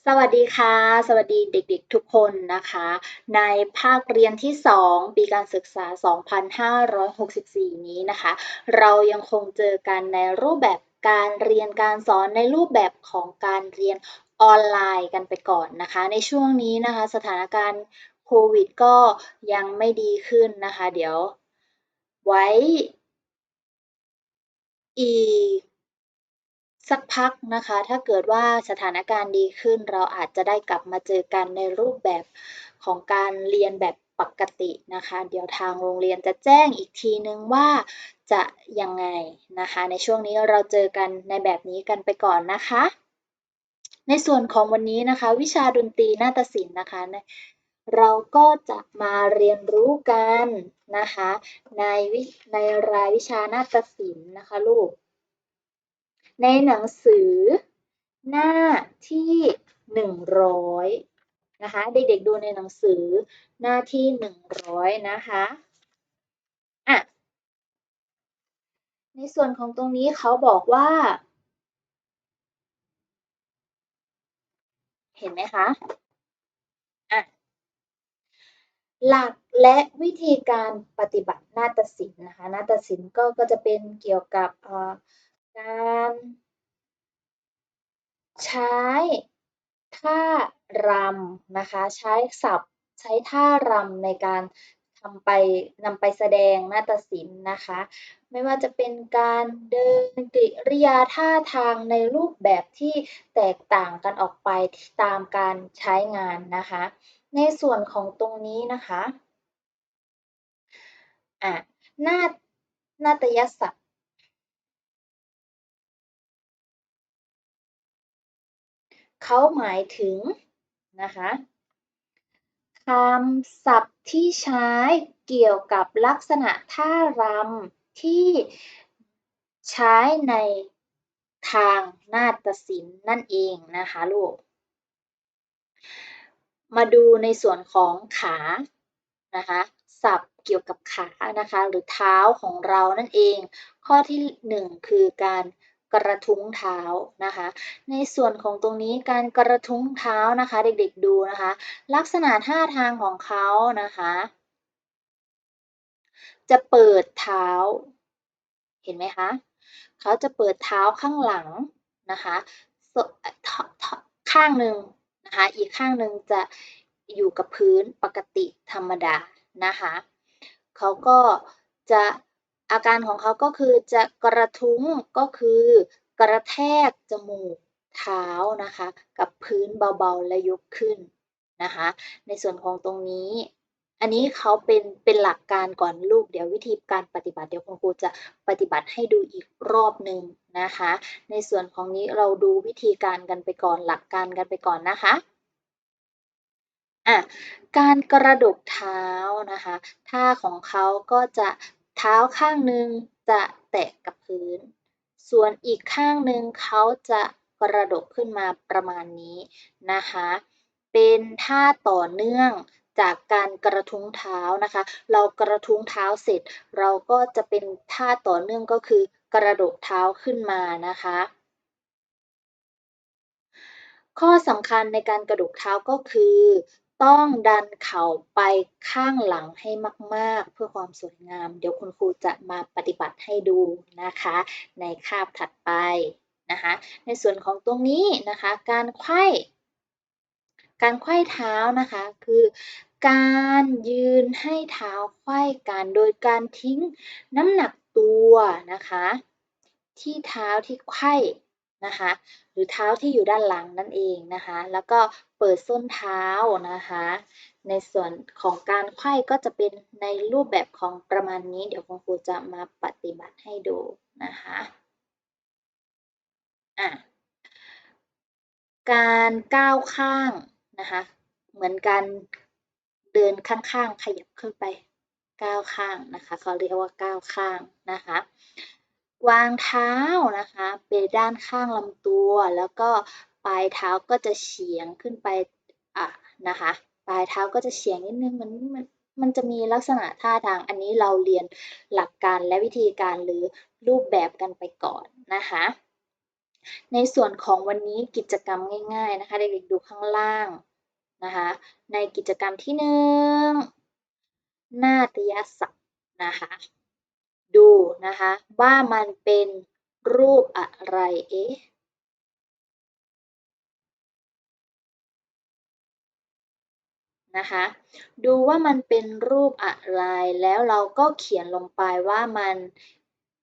สวัสดีค่ะ สวัสดีเด็กๆทุกคนนะคะ ในภาคเรียนที่ 2 ปีการศึกษา 2564 นี้นะคะ เรายังคงเจอกันในรูปแบบการเรียนการสอนในรูปแบบของการเรียนออนไลน์กันไปก่อนนะคะ ในช่วงนี้นะคะสถานการณ์โควิดก็ยังไม่ดีขึ้นนะคะ เดี๋ยวไว้อีก สักพักนะคะ ถ้าเกิดว่าสถานการณ์ดีขึ้น เราอาจจะได้กลับมาเจอกันในรูปแบบของการเรียนแบบปกตินะคะ เดี๋ยวทางโรงเรียนจะแจ้งอีกทีนึงว่าจะยังไงนะคะ ในช่วงนี้เราเจอกันในแบบนี้กันไปก่อนนะคะ ในส่วนของวันนี้นะคะ วิชาดนตรีนาฏศิลป์นะคะเราก็จะมาเรียนรู้กันนะคะ ในในรายวิชานาฏศิลป์นะคะลูก ในหนังสือหน้าที่ 100 นะคะ เด็กๆดูในหนังสือหน้าที่ 100 นะคะอะในส่วนของตรงนี้เขาบอกว่า เห็นไหมคะอะหลักและวิธีการปฏิบัตินาฏศิลป์นะคะนาฏศิลป์ก็ก็จะเป็นเกี่ยวกับ การ ใช้ท่ารำนะคะ ใช้ศัพท์ ใช้ท่ารำในการทำไปนำไปแสดงนาฏศิลป์นะคะ ไม่ว่าจะเป็นการเดินกริริยาท่าทางในรูปแบบที่แตกต่างกันออกไปตามการใช้งานนะคะ ในส่วนของตรงนี้นะคะอะนานาตยศัพท์ เขาหมายถึงนะคะคำศัพท์ที่ใช้เกี่ยวกับลักษณะท่ารำที่ใช้ในทางนาฏศิลป์นั่นเองนะคะลูก มาดูในส่วนของขานะคะศัพท์เกี่ยวกับขานะคะหรือเท้าของเรานั่นเอง ข้อที่หนึ่งคือการ กระทุ้งเท้านะคะ ในส่วนของตรงนี้การกระทุ้งเท้านะคะ เด็กๆดูนะคะ ลักษณะท่าทางของเขานะคะ จะเปิดเท้า เห็นไหมคะเขาจะเปิดเท้าข้างหลังนะคะข้างหนึ่งนะคะอีกข้างหนึ่งจะอยู่กับพื้นปกติธรรมดานะคะเขาก็จะ อาการของเขาก็คือจะกระทุ้งก็คือกระแทกจมูกเท้านะคะ กับพื้นเบาๆและยกขึ้นนะคะ ในส่วนของตรงนี้ อันนี้เขาเป็นเป็นหลักการก่อนลูก เดี๋ยววิธีการปฏิบัติเดี๋ยวคุณครูจะปฏิบัติให้ดูอีกรอบหนึ่งนะคะ ในส่วนของนี้เราดูวิธีการกันไปก่อนหลักการกันไปก่อนนะคะอะการกระดกเท้านะคะท่าของเขาก็จะ ท้าข้างหนึ่งจะแตะกับพื้น ส่วนอีกข้างหนึ่งเขาจะกระดกขึ้นมาประมาณนี้นะคะ เป็นท่าต่อเนื่องจากการกระทุ้งเท้านะคะ เรากระทุ้งเท้าเสร็จ เราก็จะเป็นท่าต่อเนื่องก็คือกระดกเท้าขึ้นมานะคะ ข้อสำคัญในการกระดกเท้าก็คือต้องดันเข่าไปข้างหลังให้มากๆ เพื่อความสวยงาม เดี๋ยวคุณครูจะมาปฏิบัติให้ดูนะคะ ในคาบถัดไปนะคะ ในส่วนของตรงนี้นะคะ การไขว้การไขว้เท้านะคะคือการยืนให้เท้าไขว้กันโดยการทิ้งน้ำหนักตัวนะคะ ที่เท้าที่ไขว้ นะคะ หรือเท้าที่อยู่ด้านหลังนั่นเองนะคะ แล้วก็เปิดส้นเท้านะคะ ในส่วนของการไขว้ก็จะเป็นในรูปแบบของประมาณนี้ เดี๋ยวคุณครูจะมาปฏิบัติให้ดูนะคะอะการก้าวข้างนะคะ เหมือนการเดินข้างๆขยับขึ้นไปก้าวข้างนะคะเขาเรียกว่าก้าวข้างนะคะ วางเท้านะคะไปด้านข้างลำตัว แล้วก็ปลายเท้าก็จะเฉียงขึ้นไปอะนะคะ ปลายเท้าก็จะเฉียงนิดนึงมันมันมันจะมีลักษณะท่าทางอันนี้เราเรียนหลักการและวิธีการหรือรูปแบบกันไปก่อนนะคะ ในส่วนของวันนี้กิจกรรมง่าย ๆนะคะเด็กๆดูข้างล่างนะคะในกิจกรรมที่หนึ่งนาฏยศัพท์นะคะ ดูนะคะว่ามันเป็นรูปอะไร เอ๊ะนะคะดูว่ามันเป็นรูปอะไรแล้วเราก็เขียนลงไปว่ามัน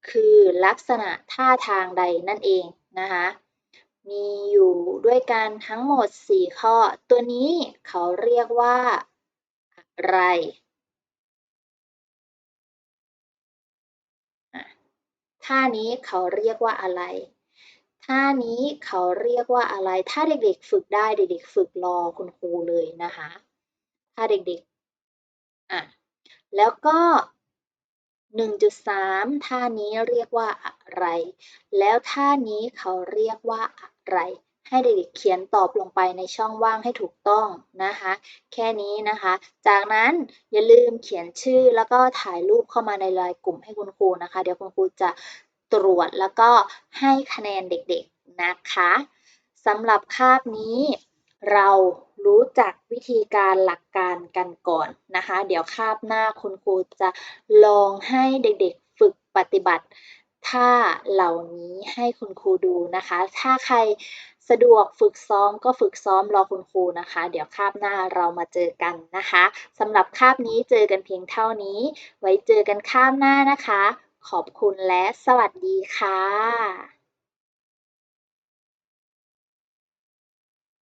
คือลักษณะท่าทางใดนั่นเองนะคะมีอยู่ด้วยกันทั้งหมด 4 ข้อ ตัวนี้เขาเรียกว่าอะไร ท่านี้เขาเรียกว่าอะไร ท่านี้เขาเรียกว่าอะไร ถ้าเด็กๆ ฝึกได้เด็กๆ ฝึกรอคุณครูเลยนะคะ ถ้าเด็กๆ อะ แล้วก็ 1.3 ท่านี้เรียกว่าอะไร แล้วท่านี้เขาเรียกว่าอะไร ให้เด็กๆเขียนตอบลงไปในช่องว่างให้ถูกต้องนะคะ แค่นี้นะคะ จากนั้นอย่าลืมเขียนชื่อแล้วก็ถ่ายรูปเข้ามาในไลน์กลุ่มให้คุณครูนะคะ เดี๋ยวคุณครูจะตรวจแล้วก็ให้คะแนนเด็กๆนะคะสำหรับคาบนี้ เรารู้จักวิธีการหลักการกันก่อนนะคะ เดี๋ยวคาบหน้าคุณครูจะลองให้เด็กๆฝึกปฏิบัติท่าเหล่านี้ให้คุณครูดูนะคะ ถ้าใคร สะดวกฝึกซ้อมก็ฝึกซ้อมรอคุณครูนะคะ เดี๋ยวคาบหน้าเรามาเจอกันนะคะสำหรับคาบนี้เจอกันเพียงเท่านี้ ไว้เจอกันคาบหน้านะคะ ขอบคุณและสวัสดีค่ะ